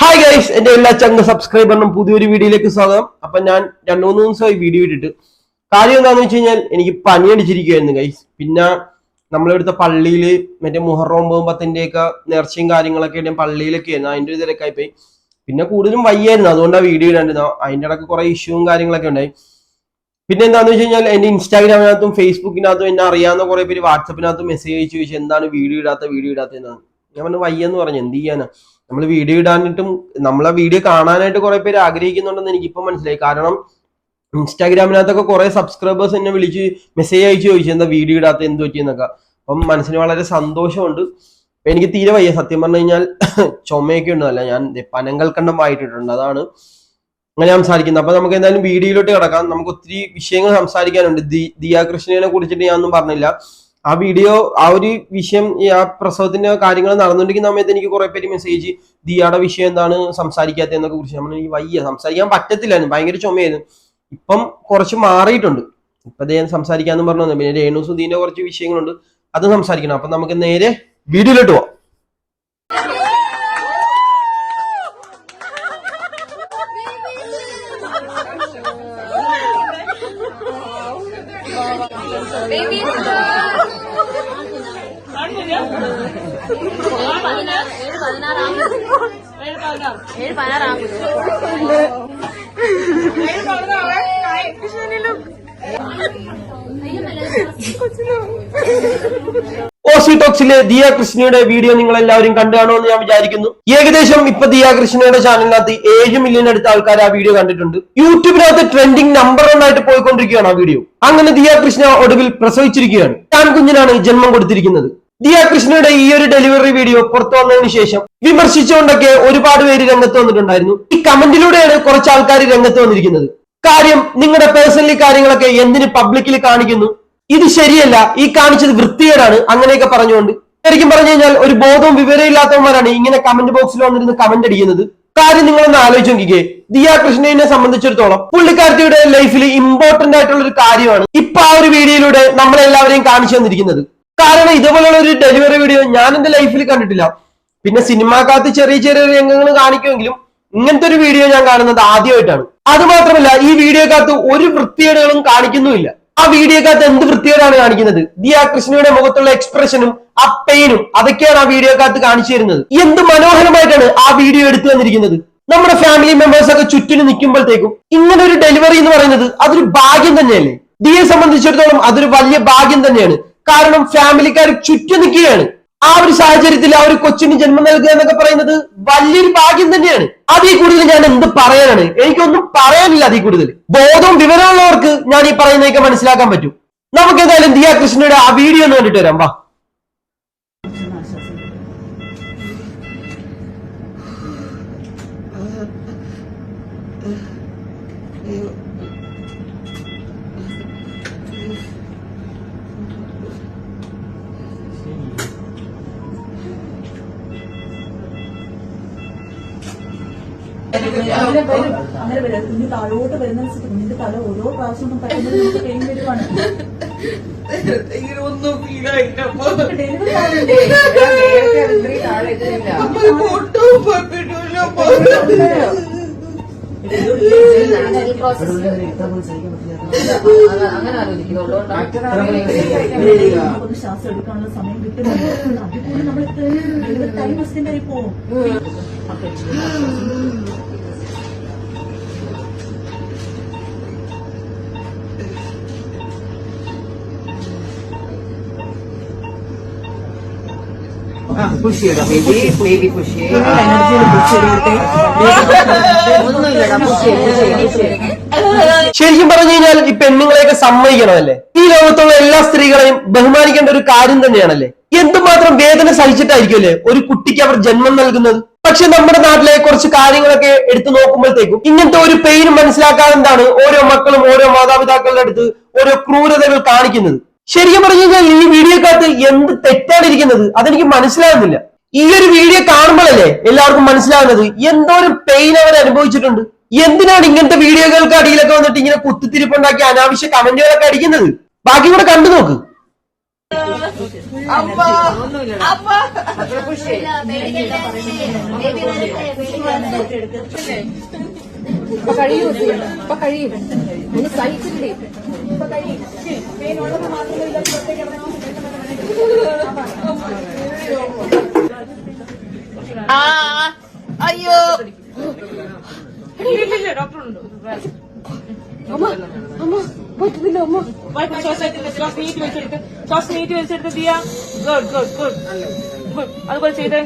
Hi guys എന്റെ എല്ലാ ചങ്ങ സബ്സ്ക്രൈബറിനും പുതിയൊരു വീഡിയോയിലേക്ക് സ്വാഗതം. അപ്പൊ ഞാൻ രണ്ടു മൂന്ന് ദിവസമായി വീഡിയോ ഇട്ടിട്ട്. കാര്യം എന്താണെന്ന് വെച്ച് കഴിഞ്ഞാൽ എനിക്ക് പനിയടിച്ചിരിക്കുകയായിരുന്നു ഗൈസ് പിന്നെ നമ്മളിവിടുത്തെ പള്ളിയിൽ മറ്റേ മുഹറോം പോകുമ്പത്തിന്റെ പത്തിന്റെ ഒക്കെ നേർച്ചയും കാര്യങ്ങളൊക്കെ ആയിട്ട് പള്ളിയിലൊക്കെ ആയിരുന്നു. അതിന്റെ ഒരു തിരക്കായി പോയി പിന്നെ കൂടുതലും വയ്യായിരുന്നു. അതുകൊണ്ടാണ് വീഡിയോ ഇടാണ്ടിരുന്നത് അതിന്റെ ഇടയ്ക്ക് കുറെ ഇഷ്യൂവും കാര്യങ്ങളൊക്കെ ഉണ്ടായി. പിന്നെ എന്താണെന്ന് വെച്ച് കഴിഞ്ഞാൽ എന്റെ ഇൻസ്റ്റാഗ്രാമിനകത്തും ഫേസ്ബുക്കിനകത്തും എന്നെ അറിയാവുന്ന കുറെ പേര് വാട്സപ്പിനകത്തും മെസ്സേജ് അയച്ചു ചോദിച്ചു എന്താണ് വീഡിയോ ഇടാത്ത വീഡിയോ ഇടാത്തതെന്നാണ്. ഞാൻ പറഞ്ഞു വയ്യെന്ന് പറഞ്ഞു. എന്ത് ചെയ്യാനാ? നമ്മൾ വീഡിയോ ഇടാനിട്ടും നമ്മളെ വീഡിയോ കാണാനായിട്ട് കുറെ പേര് ആഗ്രഹിക്കുന്നുണ്ടെന്ന് എനിക്കിപ്പോ മനസ്സിലായി. കാരണം ഇൻസ്റ്റാഗ്രാമിനകത്തൊക്കെ കുറെ സബ്സ്ക്രൈബേഴ്സ് എന്നെ വിളിച്ച് മെസ്സേജ് അയച്ചു ചോദിച്ചു എന്താ വീഡിയോ ഇടാത്ത? എന്ത് പറ്റിയെന്നൊക്കെ അപ്പം മനസ്സിന് വളരെ സന്തോഷമുണ്ട്. എനിക്ക് തീരെ വയ്യ. സത്യം പറഞ്ഞു കഴിഞ്ഞാൽ ചുമയൊക്കെ ഉണ്ടല്ല ഞാൻ പനങ്ങൾ കണ്ടം വായിട്ടിട്ടുണ്ട്. അതാണ് അങ്ങനെ സംസാരിക്കുന്നത്. അപ്പൊ നമുക്ക് എന്തായാലും വീഡിയോയിലോട്ട് കിടക്കാം. നമുക്ക് ഒത്തിരി വിഷയങ്ങൾ സംസാരിക്കാനുണ്ട്. ദിയ കൃഷ്ണനെ കുറിച്ചിട്ട് ഞാനൊന്നും പറഞ്ഞില്ല. ആ വീഡിയോ ആ ഒരു വിഷയം ആ പ്രസവത്തിന്റെ കാര്യങ്ങൾ നടന്നുകൊണ്ടിരിക്കുന്ന സമയത്ത് എനിക്ക് കുറെ പേര് മെസ്സേജ് ദിയാടെ വിഷയം എന്താണ് സംസാരിക്കാത്തതെന്നൊക്കെ കുറിച്ച് നമ്മൾ എനിക്ക് വയ്യ. സംസാരിക്കാൻ പറ്റത്തില്ലായിരുന്നു. ഭയങ്കര ചുമയായിരുന്നു. ഇപ്പം കുറച്ച് മാറിയിട്ടുണ്ട്. ഇപ്പൊ ദേ സംസാരിക്കാന്ന് പറഞ്ഞു. പിന്നെ രേണു സുധീന്റെ കുറച്ച് വിഷയങ്ങളുണ്ട്. അത് സംസാരിക്കണം. അപ്പൊ നമുക്ക് നേരെ വീഡിയോയിലോട്ട് പോവാം. പതിനാറാം ഓസി ദിയ കൃഷ്ണയുടെ വീഡിയോ നിങ്ങൾ എല്ലാവരും കണ്ടു എന്ന് ഞാൻ വിചാരിക്കുന്നു. ഏകദേശം ഇപ്പൊ ദിയ കൃഷ്ണയുടെ ചാനലിനകത്ത് ഏഴ് മില്യൺ അടുത്ത ആൾക്കാർ ആ വീഡിയോ കണ്ടിട്ടുണ്ട്. യൂട്യൂബിനകത്ത് ട്രെൻഡിങ് നമ്പർ വൺ ആയിട്ട് പോയിക്കൊണ്ടിരിക്കുകയാണ് ആ വീഡിയോ അങ്ങനെ ദിയ കൃഷ്ണ ഒടുവിൽ പ്രസവിച്ചിരിക്കുകയാണ്. താൻ കുഞ്ഞിനാണ് ജന്മം കൊടുത്തിരിക്കുന്നത്. ദിയ കൃഷ്ണയുടെ ഈ ഒരു ഡെലിവറി വീഡിയോ പുറത്തു വന്നതിന് ശേഷം വിമർശിച്ചുകൊണ്ടൊക്കെ ഒരുപാട് പേര് രംഗത്ത് വന്നിട്ടുണ്ടായിരുന്നു. ഈ കമന്റിലൂടെയാണ് കുറച്ച് ആൾക്കാർ രംഗത്ത് വന്നിരിക്കുന്നത്. കാര്യം നിങ്ങളുടെ പേഴ്സണലി കാര്യങ്ങളൊക്കെ എന്തിന് പബ്ലിക്കിൽ കാണിക്കുന്നു? ഇത് ശരിയല്ല. ഈ കാണിച്ചത് വൃത്തികേടാണ്. അങ്ങനെയൊക്കെ പറഞ്ഞുകൊണ്ട് ശരിക്കും പറഞ്ഞു കഴിഞ്ഞാൽ ഒരു ബോധവും വിവരമില്ലാത്തവന്മാരാണ് ഇങ്ങനെ കമന്റ് ബോക്സിൽ വന്നിരുന്ന് കമന്റ് അടിക്കുന്നത്. കാര്യം നിങ്ങളൊന്ന് ആലോചിച്ച് നോക്കിക്കേ. ദിയ കൃഷ്ണനെ സംബന്ധിച്ചിടത്തോളം പുള്ളിക്കാർത്തിയുടെ ലൈഫിൽ ഇമ്പോർട്ടന്റ് ആയിട്ടുള്ള ഒരു കാര്യമാണ് ഇപ്പൊ ആ ഒരു വീഡിയോയിലൂടെ നമ്മളെല്ലാവരെയും കാണിച്ചു തന്നിരിക്കുന്നത്. കാരണം ഇതുപോലുള്ള ഒരു ഡെലിവറി വീഡിയോ ഞാൻ എന്റെ ലൈഫിൽ കണ്ടിട്ടില്ല. പിന്നെ സിനിമാക്കകത്ത് ചെറിയ ചെറിയ രംഗങ്ങൾ കാണിക്കുമെങ്കിലും ഇങ്ങനത്തെ ഒരു വീഡിയോ ഞാൻ കാണുന്നത് ആദ്യമായിട്ടാണ്. അത് മാത്രമല്ല ഈ വീഡിയോക്കകത്ത് ഒരു വൃത്തികേടുകളും കാണിക്കുന്നുമില്ല. ആ വീഡിയോക്കകത്ത് എന്ത് വൃത്തികേടാണ് കാണിക്കുന്നത്? ദിയ കൃഷ്ണയുടെ മുഖത്തുള്ള എക്സ്പ്രഷനും ആ പെയിനും അതൊക്കെയാണ് ആ വീഡിയോക്കകത്ത് കാണിച്ചു തരുന്നത്. എന്ത് മനോഹരമായിട്ടാണ് ആ വീഡിയോ എടുത്തു വന്നിരിക്കുന്നത്? നമ്മുടെ ഫാമിലി മെമ്പേഴ്സ് ഒക്കെ ചുറ്റിന് നിൽക്കുമ്പോഴത്തേക്കും ഇങ്ങനെ ഒരു ഡെലിവറി എന്ന് പറയുന്നത് അതൊരു ഭാഗ്യം തന്നെയല്ലേ? ദിയെ സംബന്ധിച്ചിടത്തോളം അതൊരു വലിയ ഭാഗ്യം തന്നെയാണ്. കാരണം ഫാമിലിക്കാർ ചുറ്റും നിൽക്കുകയാണ്. ആ ഒരു സാഹചര്യത്തിൽ ആ ഒരു കൊച്ചിന് ജന്മം നൽകുക എന്നൊക്കെ പറയുന്നത് വലിയൊരു ഭാഗ്യം തന്നെയാണ്. അതിൽ കൂടുതൽ ഞാൻ എന്ത് പറയാനാണ്? എനിക്കൊന്നും പറയാനില്ല അതിൽ കൂടുതൽ. ബോധവും വിവരമുള്ളവർക്ക് ഞാൻ ഈ പറയുന്നതൊക്കെ മനസ്സിലാക്കാൻ പറ്റും. നമുക്ക് എന്തായാലും ദിയ കൃഷ്ണയുടെ ആ വീഡിയോ ഒന്ന് കണ്ടിട്ട് വരാം. വാ. അങ്ങനെ വരും അങ്ങനെ വരും കുഞ്ഞ് താഴോട്ട് വരുന്നതനുസരിച്ച് കുഞ്ഞിന്റെ തല ഓരോ പ്രാവശ്യം നമുക്ക് പെയിൻ വരുവാണ് ഡെലിവറി ഇത് ഒട്ടും പറ്റില്ല അപ്പൊ അങ്ങനെ ആലോചിക്കുന്നുള്ളൂ നമുക്കൊന്ന് ശ്വാസം എടുക്കാനുള്ള സമയം കിട്ടുന്നുണ്ട് അതുപോലെ നമ്മൾ ടൈം എക്സ്റ്റെൻഡ് ആയി പോകും പുഷ് ചെയ്യണം ബേബി ബേബി പുഷ് ചെയ്യണം ഒന്നുമില്ലടാ പുഷ് ചെയ്യ്, പുഷ് ചെയ്യ്, പുഷ് ചെയ്യ്. കഴിഞ്ഞാൽ ഈ പെണ്ണുങ്ങളെയൊക്കെ സമ്മതിക്കണമല്ലേ ഈ ലോകത്തുള്ള എല്ലാ സ്ത്രീകളെയും ബഹുമാനിക്കേണ്ട ഒരു കാര്യം തന്നെയാണല്ലേ? എന്തുമാത്രം വേദന സഹിച്ചിട്ടായിരിക്കുമല്ലേ ഒരു കുട്ടിക്ക് അവർ ജന്മം നൽകുന്നത്? പക്ഷെ നമ്മുടെ നാട്ടിലെ കുറച്ച് കാര്യങ്ങളൊക്കെ എടുത്തു നോക്കുമ്പോഴത്തേക്കും ഇങ്ങനത്തെ ഒരു പെയിൻ മനസ്സിലാക്കാൻ എന്താണ് ഓരോ മക്കളും ഓരോ മാതാപിതാക്കളുടെ അടുത്ത് ഓരോ ക്രൂരതകൾ കാണിക്കുന്നത്? ശരിക്കും പറഞ്ഞു കഴിഞ്ഞാൽ ഈ വീഡിയോക്കകത്ത് എന്ത് തെറ്റാണ് ഇരിക്കുന്നത് അതെനിക്ക് മനസ്സിലാകുന്നില്ല. ഈ ഒരു വീഡിയോ കാണുമ്പോഴല്ലേ എല്ലാവർക്കും മനസ്സിലാകുന്നത് എന്തോരം പെയിൻ അവർ അനുഭവിച്ചിട്ടുണ്ട്. എന്തിനാണ് ഇങ്ങനത്തെ വീഡിയോകൾക്ക് അടിയിലൊക്കെ വന്നിട്ട് ഇങ്ങനെ കുത്തിത്തിരിപ്പുണ്ടാക്കി അനാവശ്യ കമന്റുകളൊക്കെ അടിക്കുന്നത്? ബാക്കി കൂടെ കണ്ടു നോക്ക്. ഇപ്പൊ കഴിയും ഇപ്പൊ ഡോക്ടർ ഉണ്ട്. അമ്മ അമ്മ പറ്റുന്നില്ല അമ്മ. ശ്വാസം നീട്ടി വെച്ചെടുത്ത് ശ്വാസം നീട്ടി വെച്ചെടുത്ത് Diya good good good good അതുപോലെ ചെയ്തേ.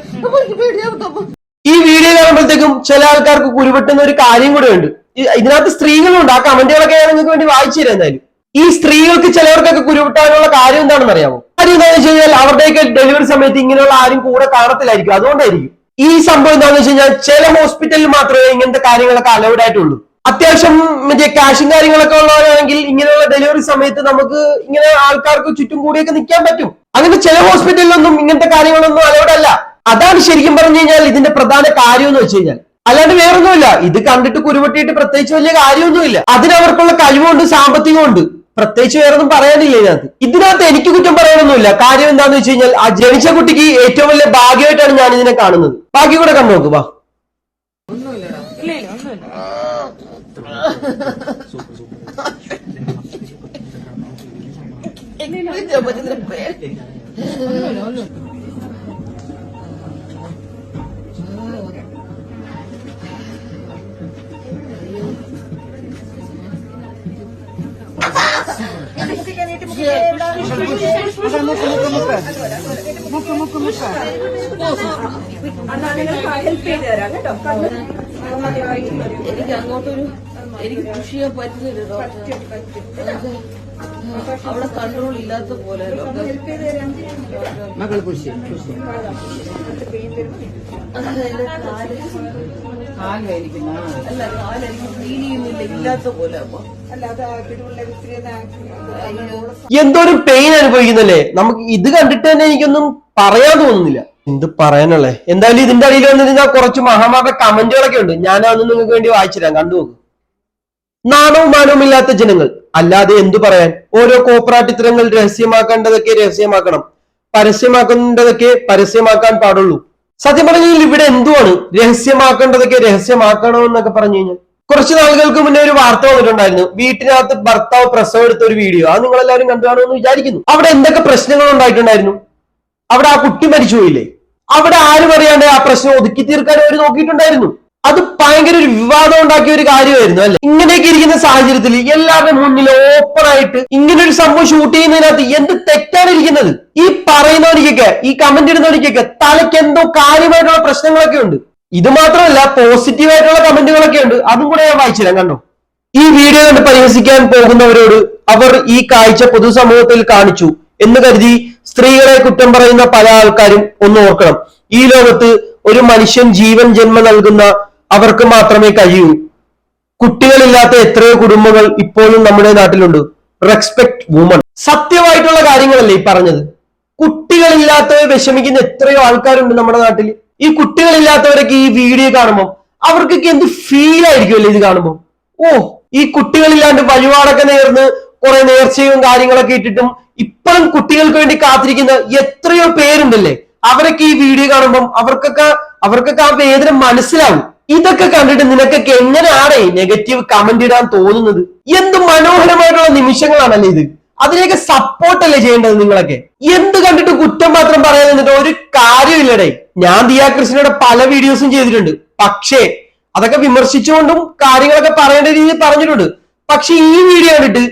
ഈ വീഡിയോ കാണുമ്പോഴത്തേക്കും ചില ആൾക്കാർക്ക് കുരുപെട്ടുന്ന ഒരു കാര്യം കൂടെ ഉണ്ട്. ഇതിനകത്ത് ഇതിനകത്ത് സ്ത്രീകളുണ്ട്. ആ കമന്റുകളൊക്കെ ഞാൻ നിങ്ങൾക്ക് വേണ്ടി വായിച്ചു തരാം എന്തായാലും. ഈ സ്ത്രീകൾക്ക് ചിലവർക്കൊക്കെ കുരുവിട്ടാനുള്ള കാര്യം എന്താണെന്ന് അറിയാമോ? കാര്യം എന്താണെന്ന് വെച്ച് കഴിഞ്ഞാൽ അവരുടെയൊക്കെ ഡെലിവറി സമയത്ത് ഇങ്ങനെയുള്ള ആരും കൂടെ കാണത്തില്ലായിരിക്കും. അതുകൊണ്ടായിരിക്കും. ഈ സംഭവം എന്താണെന്ന് വെച്ച് കഴിഞ്ഞാൽ ചില ഹോസ്പിറ്റലിൽ മാത്രമേ ഇങ്ങനത്തെ കാര്യങ്ങളൊക്കെ അലൗഡ് ആയിട്ടുള്ളൂ. അത്യാവശ്യം മറ്റേ ക്യാഷും കാര്യങ്ങളൊക്കെ ഉള്ളവരാണെങ്കിൽ ഇങ്ങനെയുള്ള ഡെലിവറി സമയത്ത് നമുക്ക് ഇങ്ങനെ ആൾക്കാർക്ക് ചുറ്റും കൂടിയൊക്കെ നിൽക്കാൻ പറ്റും. അങ്ങനെ ചില ഹോസ്പിറ്റലിലൊന്നും ഇങ്ങനത്തെ കാര്യങ്ങളൊന്നും അലൗഡ് അല്ല. അതാണ് ശരിക്കും പറഞ്ഞു കഴിഞ്ഞാൽ ഇതിന്റെ പ്രധാന കാര്യം എന്ന് വെച്ച് കഴിഞ്ഞാൽ. അല്ലാണ്ട് വേറൊന്നുമില്ല. ഇത് കണ്ടിട്ട് കുരുവട്ടിയിട്ട് പ്രത്യേകിച്ച് വലിയ കാര്യമൊന്നുമില്ല. അതിനവർക്കുള്ള കഴിവുണ്ട് സാമ്പത്തികമുണ്ട്. പ്രത്യേകിച്ച് വേറൊന്നും പറയാനില്ല ഇതിനകത്ത്. ഇതിനകത്ത് എനിക്ക് കുറ്റം പറയാനൊന്നുമില്ല. കാര്യം എന്താണെന്ന് വെച്ച് കഴിഞ്ഞാൽ ആ ജനിച്ച കുട്ടിക്ക് ഏറ്റവും വലിയ ഭാഗ്യമായിട്ടാണ് ഞാൻ ഇതിനെ കാണുന്നത്. ബാക്കി കൂടെ കണ്ടു നോക്ക് വാ. ഒന്നുമില്ല. എനിക്ക് അങ്ങോട്ടൊരു എനിക്ക് പുഷ് ചെയ്യാൻ പറ്റുന്നില്ല ഡോക്ടർ അവിടെ കൺട്രോൾ ഇല്ലാത്ത പോലെ മക്കളെ പുഷ് അത് എന്റെ കാൽ ഒരു അല്ല ഫീൽ ചെയ്യുന്നില്ല ഇല്ലാത്ത പോലെ അപ്പൊ എന്തൊരു പെയിൻ അനുഭവിക്കുന്നല്ലേ? നമുക്ക് ഇത് കണ്ടിട്ട് തന്നെ എനിക്കൊന്നും പറയാൻ തോന്നുന്നില്ല. എന്ത് പറയാനുള്ളേ എന്തായാലും ഇതിന്റെ അടിയിൽ വന്നിരുന്ന കുറച്ച് മഹാമാര കമന്റുകളൊക്കെ ഉണ്ട്. ഞാൻ അതൊന്നും നിങ്ങൾക്ക് വേണ്ടി വായിച്ചിരാം. കണ്ടു നോക്ക്. നാണവും മാനവും ഇല്ലാത്ത ജനങ്ങൾ. അല്ലാതെ എന്തു പറയാൻ? ഓരോ കോപ്പറാട്ടിത്തരങ്ങൾ രഹസ്യമാക്കേണ്ടതൊക്കെ രഹസ്യമാക്കണം. പരസ്യമാക്കേണ്ടതൊക്കെ പരസ്യമാക്കാൻ പാടുള്ളൂ. സത്യം പറഞ്ഞാൽ ഇവിടെ എന്തുവാണ്? രഹസ്യമാക്കേണ്ടതൊക്കെ രഹസ്യമാക്കണമെന്നൊക്കെ പറഞ്ഞു കഴിഞ്ഞാൽ. കുറച്ച് നാളുകൾക്ക് മുന്നേ ഒരു വാർത്ത വന്നിട്ടുണ്ടായിരുന്നു. വീട്ടിനകത്ത് ഭർത്താവ് പ്രസവം എടുത്ത ഒരു വീഡിയോ. അത് നിങ്ങൾ എല്ലാവരും കണ്ടു എന്ന് വിചാരിക്കുന്നു. അവിടെ എന്തൊക്കെ പ്രശ്നങ്ങൾ ഉണ്ടായിട്ടുണ്ടായിരുന്നു? അവിടെ ആ കുട്ടി മരിച്ചുപോയില്ലേ? അവിടെ ആരും അറിയാണ്ട് ആ പ്രശ്നം ഒതുക്കി തീർക്കാൻ അവർ നോക്കിയിട്ടുണ്ടായിരുന്നു. അത് ഭയങ്കര ഒരു വിവാദം ഉണ്ടാക്കിയ ഒരു കാര്യമായിരുന്നു അല്ലെ? ഇങ്ങനെയൊക്കെ ഇരിക്കുന്ന സാഹചര്യത്തിൽ എല്ലാവരുടെ മുന്നിൽ ഓപ്പൺ ആയിട്ട് ഇങ്ങനെ ഒരു സംഭവം ഷൂട്ട് ചെയ്യുന്നതിനകത്ത് എന്ത് തെറ്റാണ് ഇരിക്കുന്നത്? ഈ പറയുന്നവരിക്കൊക്കെ ഈ കമന്റ് ഇടുന്നവരിക്കൊക്കെ തലയ്ക്ക് എന്തോ കാര്യമായിട്ടുള്ള പ്രശ്നങ്ങളൊക്കെ ഉണ്ട്. ഇത് മാത്രമല്ല പോസിറ്റീവ് ആയിട്ടുള്ള കമന്റുകളൊക്കെ ഉണ്ട്. അതും കൂടെ ഞാൻ വായിച്ചുതരാം കണ്ടോ? ഈ വീഡിയോ കണ്ട് പരിഹസിക്കാൻ പോകുന്നവരോട് അവർ ഈ കാഴ്ച പൊതുസമൂഹത്തിൽ കാണിച്ചു എന്ന് കരുതി സ്ത്രീകളെ കുറ്റം പറയുന്ന പല ആൾക്കാരും ഒന്ന് ഓർക്കണം. ഈ ലോകത്ത് ഒരു മനുഷ്യൻ ജീവൻ ജന്മം നൽകുന്ന അവർക്ക് മാത്രമേ കഴിയൂ. കുട്ടികളില്ലാത്ത എത്രയോ കുടുംബങ്ങൾ ഇപ്പോഴും നമ്മുടെ നാട്ടിലുണ്ട്. റെസ്പെക്ട് വുമൺ സത്യമായിട്ടുള്ള കാര്യങ്ങളല്ലേ ഈ പറഞ്ഞത്? കുട്ടികളില്ലാത്തവരെ വിഷമിക്കുന്ന എത്രയോ ആൾക്കാരുണ്ട് നമ്മുടെ നാട്ടിൽ ഈ കുട്ടികളില്ലാത്തവരൊക്കെ ഈ വീഡിയോ കാണുമ്പോൾ അവർക്കൊക്കെ എന്ത് ഫീൽ ആയിരിക്കുമല്ലേ ഇത് കാണുമ്പോൾ ഓ ഈ കുട്ടികളില്ലാണ്ട് വഴിപാടൊക്കെ നേർന്ന് കുറെ നേർച്ചയും കാര്യങ്ങളൊക്കെ ഇട്ടിട്ടും ഇപ്പോഴും കുട്ടികൾക്ക് വേണ്ടി കാത്തിരിക്കുന്ന എത്രയോ പേരുണ്ടല്ലേ? അവരൊക്കെ ഈ വീഡിയോ കാണുമ്പോൾ അവർക്കൊക്കെ അവർക്കൊക്കെ ആ വേദന മനസ്സിലാവും. ഇതൊക്കെ കണ്ടിട്ട് നിനക്കൊക്കെ എങ്ങനെയാണ് നെഗറ്റീവ് കമന്റ് ഇടാൻ തോന്നുന്നത്? എന്ത് മനോഹരമായിട്ടുള്ള നിമിഷങ്ങളാണല്ലേ ഇത്? അതിനെയൊക്കെ സപ്പോർട്ടല്ലേ ചെയ്യേണ്ടത് നിങ്ങളൊക്കെ? എന്ത് കണ്ടിട്ട് കുറ്റം മാത്രം പറയാൻ നിന്നിട്ട് ഒരു കാര്യമില്ലടേ. ഞാൻ ദിയാ കൃഷ്ണയുടെ പല വീഡിയോസും ചെയ്തിട്ടുണ്ട്. പക്ഷേ അതൊക്കെ വിമർശിച്ചുകൊണ്ടും കാര്യങ്ങളൊക്കെ പറയേണ്ട രീതിയിൽ പറഞ്ഞിട്ടുണ്ട്. പക്ഷെ ഈ വീഡിയോ കണ്ടിട്ട്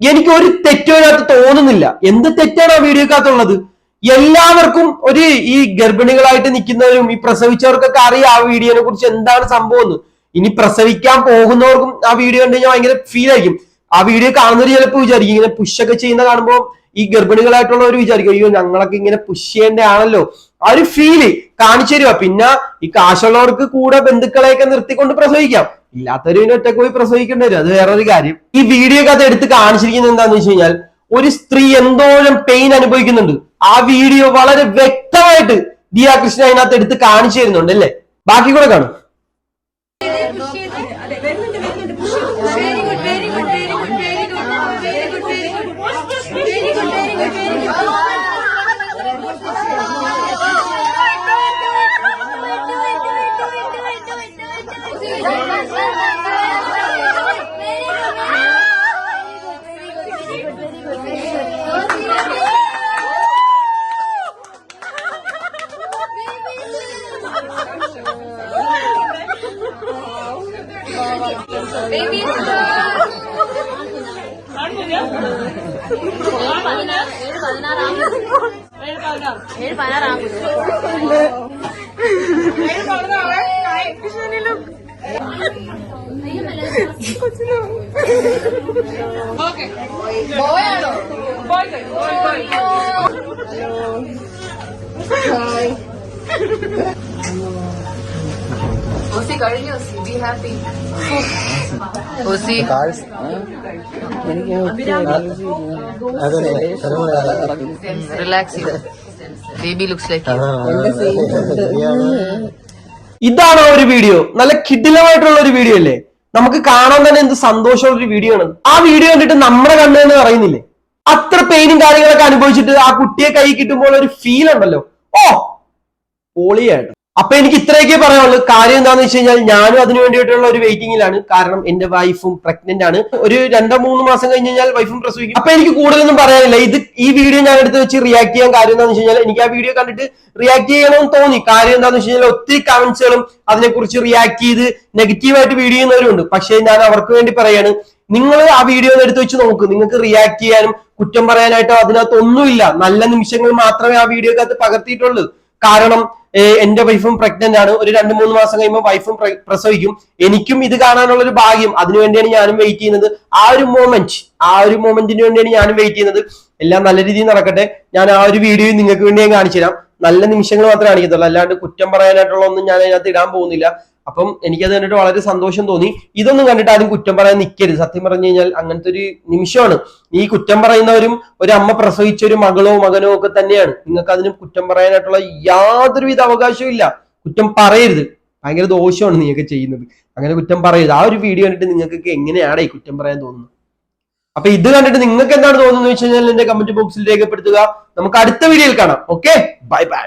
എനിക്ക് ഒരു തെറ്റോ തോന്നുന്നില്ല. എന്ത് തെറ്റാണ് ആ വീഡിയോക്കകത്തുള്ളത് എല്ലാവർക്കും ഒരു ഈ ഗർഭിണികളായിട്ട് നിൽക്കുന്നവരും ഈ പ്രസവിച്ചവർക്കൊക്കെ അറിയാം ആ വീഡിയോനെ കുറിച്ച് എന്താണ് സംഭവം എന്ന്. ഇനി പ്രസവിക്കാൻ പോകുന്നവർക്കും ആ വീഡിയോ കണ്ടു കഴിഞ്ഞാൽ ഭയങ്കര ഫീൽ ആയിരിക്കും. ആ വീഡിയോ കാണുന്നവർ ചിലപ്പോൾ വിചാരിക്കും ഇങ്ങനെ പുഷൊക്കെ ചെയ്യുന്ന കാണുമ്പോൾ ഈ ഗർഭിണികളായിട്ടുള്ളവർ വിചാരിക്കും അയ്യോ ഞങ്ങളൊക്കെ ഇങ്ങനെ പുഷ് ചെയ്യേണ്ടതാണല്ലോ ആ ഒരു ഫീൽ കാണിച്ചു തരുക പിന്നെ ഈ കാശുള്ളവർക്ക് കൂടെ ബന്ധുക്കളെയൊക്കെ നിർത്തിക്കൊണ്ട് പ്രസവിക്കാം. ഇല്ലാത്തവര് ഒറ്റയ്ക്ക് പോയി പ്രസവിക്കേണ്ടി വരും. അത് വേറൊരു കാര്യം. ഈ വീഡിയോ ഒക്കെ അത് എടുത്ത് കാണിച്ചിരിക്കുന്നത് എന്താന്ന് വെച്ച് കഴിഞ്ഞാൽ ഒരു സ്ത്രീ എന്തോരം പെയിൻ അനുഭവിക്കുന്നുണ്ട്. ആ വീഡിയോ വളരെ വ്യക്തമായിട്ട് ദിയാ കൃഷ്ണ അതിനകത്ത് എടുത്ത് കാണിച്ചു തരുന്നുണ്ട് അല്ലേ? ബാക്കി കൂടെ കാണും. ഏഴ് പതിനാറ് ഏഴ് പതിനാറ് കൃഷ്ണനിലും ഓക്കെ പോയാണോ പോയി പോയി പോയി ഓസി കഴിഞ്ഞു ബി ഹാപ്പി ഓസി റിലാക്സ് ബേബി ലുക്സ് ലൈക്ക് ഇതാണോ. ഒരു വീഡിയോ? നല്ല കിടിലമായിട്ടുള്ള ഒരു വീഡിയോ അല്ലേ? നമുക്ക് കാണാൻ തന്നെ എന്ത് സന്തോഷമുള്ള ഒരു വീഡിയോ ആണ്. ആ വീഡിയോ കണ്ടിട്ട് നമ്മുടെ കണ്ണെന്ന് പറയുന്നില്ലേ അത്ര പെയിനും കാര്യങ്ങളൊക്കെ അനുഭവിച്ചിട്ട് ആ കുട്ടിയെ കൈ കിട്ടുമ്പോൾ ഒരു ഫീൽ ഉണ്ടല്ലോ. ഓ പൊളിയായിട്ട്. അപ്പൊ എനിക്ക് ഇത്രയൊക്കെ പറയാനുള്ളൂ. കാര്യം എന്താണെന്ന് വെച്ച് കഴിഞ്ഞാൽ ഞാനും അതിനു വേണ്ടിയിട്ടുള്ള ഒരു വെയിറ്റിംഗിലാണ് കാരണം എന്റെ വൈഫും പ്രഗ്നന്റ് ആണ്. ഒരു രണ്ടോ മൂന്ന് മാസം കഴിഞ്ഞ് കഴിഞ്ഞാൽ വൈഫും പ്രസവിക്കും. അപ്പൊ എനിക്ക് കൂടുതലൊന്നും പറയാനില്ല. ഇത് ഈ വീഡിയോ ഞാൻ എടുത്ത് വെച്ച് റിയാക്ട് ചെയ്യാൻ കാര്യം എന്താണെന്ന് വെച്ച് കഴിഞ്ഞാൽ എനിക്ക് ആ വീഡിയോ കണ്ടിട്ട് റിയാക്ട് ചെയ്യണമെന്ന് തോന്നി. കാര്യം എന്താണെന്ന് വെച്ച് കഴിഞ്ഞാൽ ഒത്തിരി കമന്റ്സുകളും അതിനെക്കുറിച്ച് റിയാക്ട് ചെയ്ത് നെഗറ്റീവായിട്ട് വീഡിയോ ചെയ്യുന്നവരുണ്ട്. പക്ഷേ ഞാൻ അവർക്ക് വേണ്ടി പറയാണ് നിങ്ങൾ ആ വീഡിയോ എടുത്ത് വെച്ച് നോക്ക്. നിങ്ങൾക്ക് റിയാക്ട് ചെയ്യാനും കുറ്റം പറയാനായിട്ടോ അതിനകത്ത് ഒന്നുമില്ല. നല്ല നിമിഷങ്ങൾ മാത്രമേ ആ വീഡിയോക്കകത്ത് പകർത്തിയിട്ടുള്ളൂ. കാരണം എന്റെ വൈഫും പ്രഗ്നന്റ് ആണ്. ഒരു രണ്ട് മൂന്ന് മാസം കഴിയുമ്പോൾ വൈഫും പ്രസവിക്കും. എനിക്കും ഇത് കാണാനുള്ള ഒരു ഭാഗ്യം അതിനുവേണ്ടിയാണ് ഞാനും വെയിറ്റ് ചെയ്യുന്നത്. ആ ഒരു മൊമെന്റ് ആ ഒരു മൊമെന്റിന് വേണ്ടിയാണ് ഞാനും വെയിറ്റ് ചെയ്യുന്നത്. എല്ലാം നല്ല രീതിയിൽ നടക്കട്ടെ. ഞാൻ ആ ഒരു വീഡിയോ നിങ്ങൾക്ക് വേണ്ടി ഞാൻ കാണിച്ചു തരാം നല്ല നിമിഷങ്ങൾ മാത്രമേ കാണിക്കത്തുള്ളൂ. അല്ലാണ്ട് കുറ്റം പറയാനായിട്ടുള്ള ഒന്നും ഞാൻ അതിനകത്ത് ഇടാൻ പോകുന്നില്ല. അപ്പം എനിക്കത് കണ്ടിട്ട് വളരെ സന്തോഷം തോന്നി. ഇതൊന്നും കണ്ടിട്ട് ആരും കുറ്റം പറയാൻ നിൽക്കരുത് സത്യം പറഞ്ഞു കഴിഞ്ഞാൽ അങ്ങനത്തെ ഒരു നിമിഷമാണ്. ഈ കുറ്റം പറയുന്നവരും ഒരു അമ്മ പ്രസവിച്ച ഒരു മകളോ മകനോ ഒക്കെ തന്നെയാണ്. നിങ്ങൾക്ക് അതിന് കുറ്റം പറയാനായിട്ടുള്ള യാതൊരുവിധ അവകാശവും ഇല്ല. കുറ്റം പറയരുത്. ഭയങ്കര ദോഷമാണ് നീയൊക്കെ ചെയ്യുന്നത്. അങ്ങനെ കുറ്റം പറയരുത്. ആ ഒരു വീഡിയോ കണ്ടിട്ട് നിങ്ങൾക്ക് എങ്ങനെയാണ് ഈ കുറ്റം പറയാൻ തോന്നുന്നത്? അപ്പൊ ഇത് കണ്ടിട്ട് നിങ്ങൾക്ക് എന്താണ് തോന്നുന്നത് വെച്ച് കഴിഞ്ഞാൽ എന്റെ കമന്റ് ബോക്സിൽ രേഖപ്പെടുത്തുക. നമുക്ക് അടുത്ത വീഡിയോയിൽ കാണാം. Okay bye bye